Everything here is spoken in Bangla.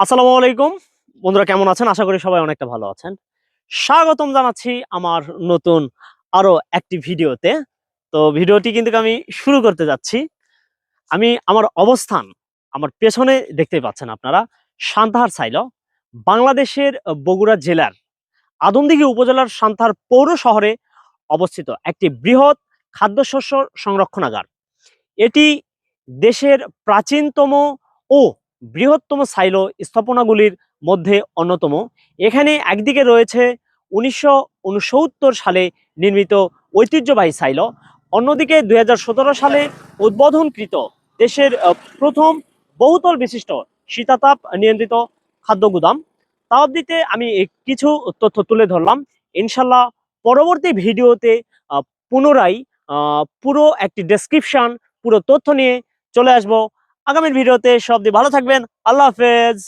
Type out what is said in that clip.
আসসালামু আলাইকুম। বন্ধুরা কেমন আছেন? আশা করি সবাই অনেকটা ভালো আছেন। স্বাগতম জানাচ্ছি আমার নতুন আরও একটি ভিডিওতে। তো ভিডিওটি কিন্তু আমি শুরু করতে যাচ্ছি। আমি আমার অবস্থান আমার পেছনে দেখতে পাচ্ছেন আপনারা। সান্তাহার সাইল, বাংলাদেশের বগুড়া জেলার আদমদিঘি উপজেলার সান্তাহার পৌর শহরে অবস্থিত একটি বৃহৎ খাদ্যশস্য সংরক্ষণাগার। এটি দেশের প্রাচীনতম ও বৃহত্তম সাইলো স্থাপনাগুলির মধ্যে অন্যতম। এখানে একদিকে রয়েছে উনিশশো উনসত্তর সালে নির্মিত ঐতিহ্যবাহী সাইলো, অন্যদিকে দু হাজার সতেরো সালে উদ্বোধনকৃত দেশের প্রথম বহুতল বিশিষ্ট শীতাতাপ নিয়ন্ত্রিত খাদ্য গুদাম। তাওবদিতে আমি কিছু তথ্য তুলে ধরলাম। ইনশাল্লাহ পরবর্তী ভিডিওতে পুনরায় পুরো একটি ডেসক্রিপশন পুরো তথ্য নিয়ে চলে আসব। আগামীর ভিডিওতে সব দিয়ে ভালো থাকবেন। আল্লাহ হাফেজ।